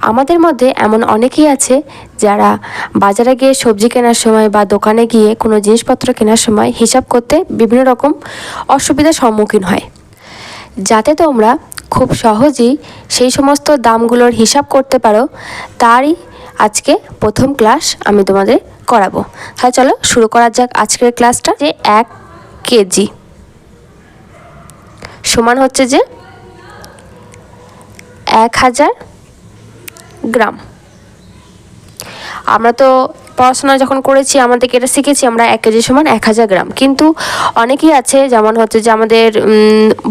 আমাদের মধ্যে এমন অনেকেই আছে যারা বাজারে গিয়ে সবজি কেনার সময় বা দোকানে গিয়ে কোনো জিনিসপত্র কেনার সময় হিসাব করতে বিভিন্ন রকম অসুবিধার সম্মুখীন হয়। যাতে তোমরা খুব সহজেই সেই সমস্ত দামগুলোর হিসাব করতে পারো, তারই আজকে প্রথম ক্লাস আমি তোমাদের করাবো। তাহলে চলো শুরু করা যাক আজকের ক্লাসটা। যে এক কেজি। সমান হচ্ছে যে এক হাজার গ্রাম। আমরা তো পড়াশোনা যখন করেছি, আমাদেরকে এটা শিখেছি, আমরা এক কেজি সমান এক হাজার গ্রাম। কিন্তু অনেকেই আছে, যেমন হচ্ছে যে আমাদের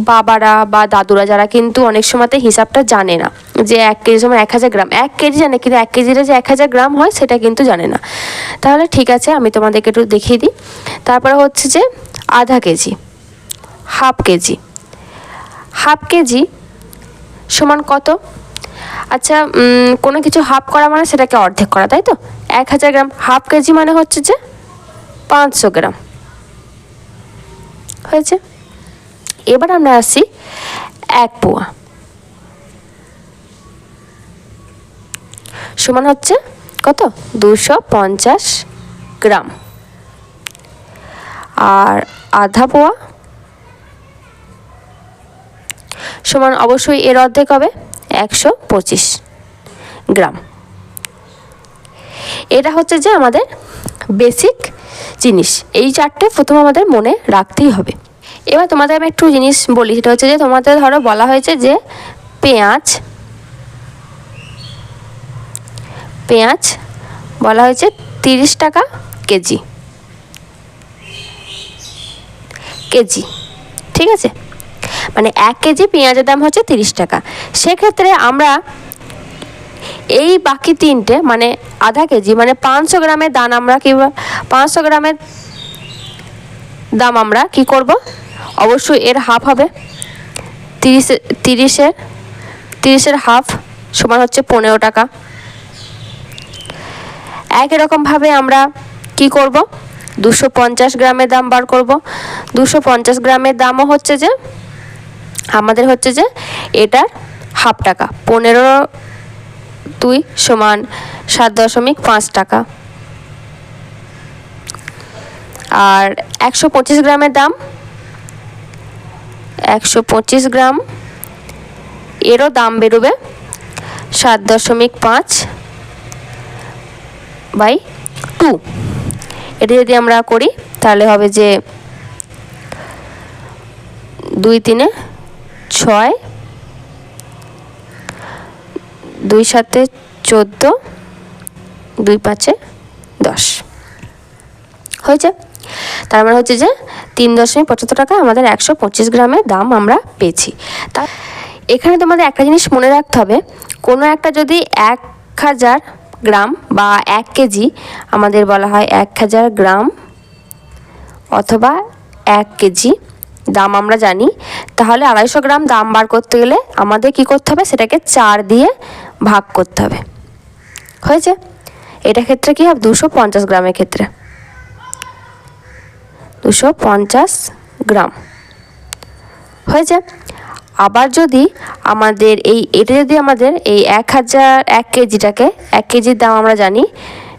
বাবারা বা দাদুরা যারা কিন্তু অনেক সময়তে হিসাবটা জানে না, যে এক কেজি সমান এক হাজার গ্রাম। এক কেজি জানে, কিন্তু এক কেজিতে যে এক হাজার গ্রাম হয়, সেটা কিন্তু জানে না। তাহলে ঠিক আছে, আমি তোমাদেরকে একটু দেখিয়ে দিই। তারপরে হচ্ছে যে আধা KG, half KG. Half KG সমান কত? আচ্ছা কোনো কিছু হাফ করা মানে সেটাকে অর্ধেক করা, তাই তো? এক হাজার গ্রাম হাফ কেজি মানে হচ্ছে যে পাঁচশো গ্রাম। হয়েছে? এবার আমরা আসি এক পোয়া। সমান হচ্ছে কত? দুশো পঞ্চাশ গ্রাম। আর আধা পোয়া? সমান অবশ্যই এর অর্ধেক হবে। একশো পঁচিশ গ্রাম। এটা হচ্ছে যে আমাদের বেসিক জিনিস। এই চারটে প্রথম আমাদের মনে রাখতেই হবে। এবার তোমাদের আমি একটু জিনিস বলি। সেটা হচ্ছে যে তোমাদের ধরো বলা হয়েছে যে পেঁয়াজ পেঁয়াজ বলা হয়েছে তিরিশ টাকা কেজি। কেজি, ঠিক আছে? মানে এক কেজি পেঁয়াজের দাম হচ্ছে তিরিশ টাকা। সেক্ষেত্রে আমরা এই বাকি তিনটে মানে আধা কেজি মানে পাঁচশো গ্রামের দাম আমরা কি পাঁচশো গ্রামের দাম আমরা কি করব? অবশ্যই এর হাফ হবে। তিরিশে, তিরিশের তিরিশের হাফ সমান হচ্ছে পনেরো টাকা। একই রকমভাবে আমরা কি করব? দুশো পঞ্চাশ গ্রামের দাম বার করব। দুশো পঞ্চাশ গ্রামের দামও হচ্ছে যে আমাদের হচ্ছে যে এটার হাফ টাকা, পনেরো দুই সমান সাত দশমিক পাঁচ টাকা। আর একশো পঁচিশ গ্রামের দাম, একশো পঁচিশ গ্রাম, এরও দাম বেরোবে সাত দশমিক পাঁচ বাই টু। এটা যদি আমরা করি, তাহলে হবে যে দুই তিনে ছয়, দুই সাতে চোদ্দ, দুই পাঁচে দশ। হয়েছে? তার মানে হচ্ছে যে তিন দশমিক পঁচাত্তর টাকা আমাদের একশো পঁচিশ গ্রামের দাম আমরা পেয়েছি। তা এখানে তোমাদের একটা জিনিস মনে রাখতে হবে, কোনো একটা যদি এক হাজার গ্রাম বা এক কেজি আমাদের বলা হয় এক হাজার গ্রাম অথবা এক কেজি দাম আমরা জানি। তাহলে আড়াইশো গ্রাম দাম বার করতে গেলে আমাদের কি করতে হবে? সেটাকে চার দিয়ে ভাগ করতে হবে। হয়েছে? এটা ক্ষেত্রে কি হবে? দুশো পঞ্চাশ গ্রামের ক্ষেত্রে। দুশো পঞ্চাশ গ্রাম। হয়েছে? আবার যদি আমাদের এই, এটা যদি আমাদের এই এক হাজার, এক কেজিটাকে, এক কেজির দাম আমরা জানি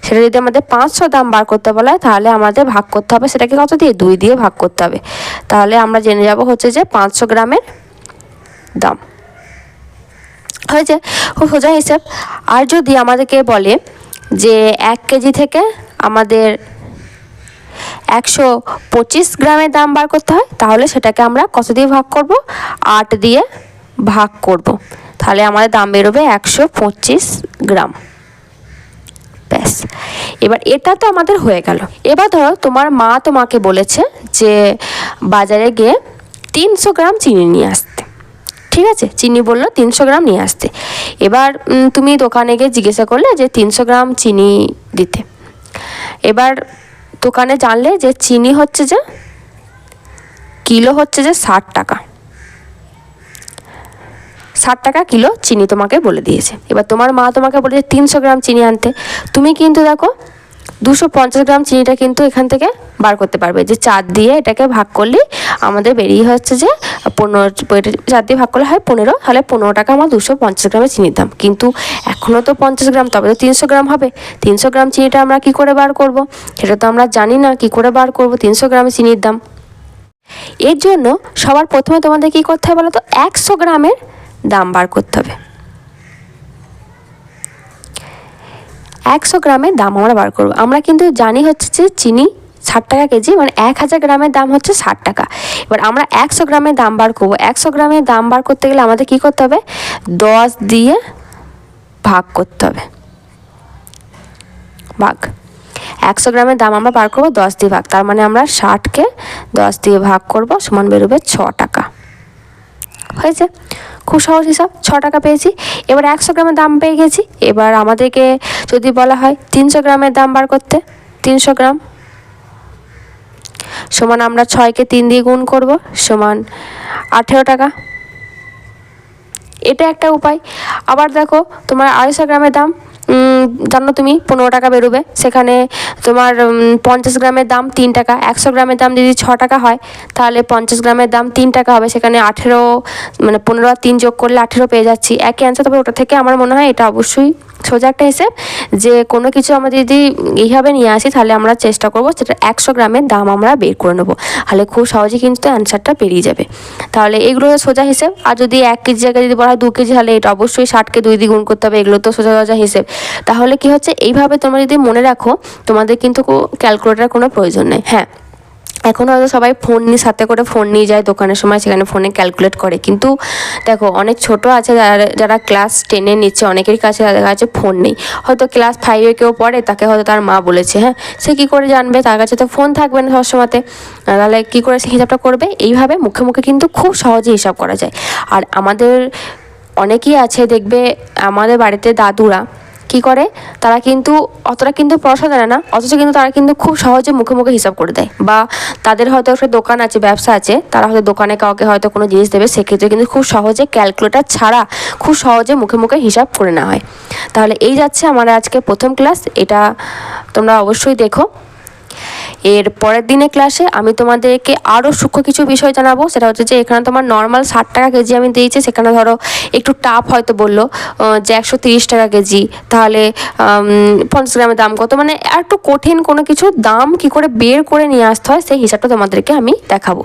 সেটা যদি আমাদের পাঁচশো দাম বার করতে বলা হয়, তাহলে আমাদের ভাগ করতে হবে। সেটাকে কত দিয়ে? দুই দিয়ে ভাগ করতে হবে। তাহলে আমরা জেনে যাব হচ্ছে যে পাঁচশো গ্রামের দাম। হয়েছে? খুব সোজা হিসেব। আর যদি আমাদেরকে বলে যে এক কেজি থেকে আমাদের একশো পঁচিশ গ্রামের দাম বার করতে হয়, তাহলে সেটাকে আমরা কত দিয়ে ভাগ করব? আট দিয়ে ভাগ করব। তাহলে আমাদের দাম বেরোবে একশো পঁচিশ গ্রাম। ব্যাস। এবার এটা তো আমাদের হয়ে গেল। এবার ধরো তোমার মা তোমাকে বলেছে যে বাজারে গিয়ে তিনশো গ্রাম চিনি নিয়ে আসতে। ঠিক আছে? চিনি বলল তিনশো গ্রাম নিয়ে আসতে। এবার তুমি দোকানে গিয়ে জিজ্ঞাসা করলে যে তিনশো গ্রাম চিনি দিতে। এবার দোকানে জানলে যে চিনি হচ্ছে যে, কিলো হচ্ছে যে ষাট টাকা। ষাট টাকা কিলো চিনি তোমাকে বলে দিয়েছে। এবার তোমার মা তোমাকে বলেছে, তিনশো গ্রাম চিনি আনতে। তুমি কিন্তু দেখো, দুশো পঞ্চাশ গ্রাম চিনিটা কিন্তু এখান থেকে বার করতে পারবে। যে চার দিয়ে এটাকে ভাগ করলেই আমাদের বেরিয়ে হচ্ছে যে, পনেরো চার দিয়ে ভাগ করলে হয় পনেরো, তাহলে পনেরো টাকা আমার দুশো পঞ্চাশ গ্রামের চিনির দাম। কিন্তু এখনও তো পঞ্চাশ গ্রাম, তবে তো তিনশো গ্রাম হবে। তিনশো গ্রাম চিনিটা আমরা কী করে বার করব? সেটা তো আমরা জানি না, কী করে বার করব তিনশো গ্রামের চিনির দাম? এর জন্য সবার প্রথমে তোমাদের কী করতে হবে বলো তো, একশো গ্রামের দাম বার করতে হবে। একশো গ্রামের দাম আমরা বার করব। আমরা কিন্তু জানি হচ্ছে যে চিনি ষাট টাকা কেজি মানে এক হাজার গ্রামের দাম হচ্ছে ষাট টাকা। এবার আমরা একশো গ্রামের দাম বার করব। একশো গ্রামের দাম বার করতে গেলে আমাদের কী করতে হবে? দশ দিয়ে ভাগ করতে হবে। ভাগ। একশো গ্রামের দাম আমরা বার করব দশ দিয়ে ভাগ। তার মানে আমরা ষাটকে দশ দিয়ে ভাগ করব সমান বেরোবে ছ টাকা। হয়েছে? খুব সহজ হিসাব, ছ টাকা পেয়েছি। এবার একশো গ্রামের দাম পেয়ে গেছি। এবার আমাদেরকে যদি বলা হয় তিনশো গ্রামের দাম বার করতে, তিনশো গ্রাম। সমান আমরা ছয়কে তিন দিয়ে গুণ করব, সমান আঠেরো টাকা। এটা একটা উপায়। আবার দেখো, তোমার আড়াইশো গ্রামের দাম জানো তুমি? পনেরো টাকা বেরোবে। সেখানে তোমার পঞ্চাশ গ্রামের দাম তিন টাকা। একশো গ্রামের দাম যদি ছ টাকা হয়, তাহলে পঞ্চাশ গ্রামের দাম তিন টাকা হবে। সেখানে আঠেরো মানে পনেরো আর তিন যোগ করলে আঠেরো পেয়ে যাচ্ছি। একই অ্যান্সার তবে ওটা থেকে আমার মনে হয় এটা অবশ্যই সোজা একটা হিসেব, যে কোনো কিছু আমরা যদি এইভাবে নিয়ে আসি, তাহলে আমরা চেষ্টা করব সেটা একশো গ্রামের দাম আমরা বের করে নেব। তাহলে খুব সহজে কিন্তু অ্যান্সারটা পেরিয়ে যাবে। তাহলে এগুলো সোজা হিসেব। আর যদি এক কেজি জায়গায় যদি বলা হয় দু কেজি, তাহলে এটা অবশ্যই ষাটকে দুই দিয়ে গুণ করতে হবে। এগুলো তো সোজা সোজা হিসেব। তাহলে কি হচ্ছে? এইভাবে তোমরা যদি মনে রাখো, তোমাদের কিন্তু ক্যালকুলেটার কোনো প্রয়োজন নেই। হ্যাঁ। এখন হয়তো সবাই ফোন নিয়ে, সাথে করে ফোন নিয়ে যায় দোকানের সময়, সেখানে ফোনে ক্যালকুলেট করে। কিন্তু দেখো, অনেক ছোট আছে যারা যারা ক্লাস টেনে নিচ্ছে, অনেকের কাছে তাদের কাছে ফোন নেই। হয়তো ক্লাস ফাইভে কেউ পড়ে, তাকে হয়তো তার মা বলেছে হ্যাঁ? সে কী করে জানবে? তার কাছে তো ফোন থাকবে না সবসময়তে। তাহলে কী করে সে হিসাবটা করবে? এইভাবে মুখে মুখে কিন্তু খুব সহজে হিসাব করা যায়। আর আমাদের অনেকেই আছে, দেখবে আমাদের বাড়িতে দাদুরা কি করে? তারা কিন্তু অতটা কিন্তু পড়াশোনা জানে না, অথচ কিন্তু তারা কিন্তু খুব সহজে মুখে মুখে হিসাব করে দেয়। বা তাদের হয়তো একটা দোকান আছে, ব্যবসা আছে, তারা হয়তো দোকানে কাউকে হয়তো কোনো জিনিস দেবে, সেক্ষেত্রে কিন্তু খুব সহজে ক্যালকুলেটার ছাড়া খুব সহজে মুখে মুখে হিসাব করে নেওয়া হয়। তাহলে এই যাচ্ছে আমার আজকে প্রথম ক্লাস এটা তোমরা অবশ্যই দেখো। এর পরের দিনে ক্লাসে আমি তোমাদেরকে আরও সূক্ষ্ম কিছু বিষয় জানাব। সেটা হচ্ছে যে, এখানে তোমার নর্মাল ষাট টাকা কেজি আমি দিয়েছি। সেখানে ধরো একটু টাফ হয়তো বলল যে একশো তিরিশ টাকা কেজি। তাহলে পঞ্চাশ গ্রামের দাম কত? মানে একটু কঠিন কোনো কিছু দাম কি করে বের করে নিয়ে আসতে হয়, সেই হিসাবটা তোমাদেরকে আমি দেখাবো।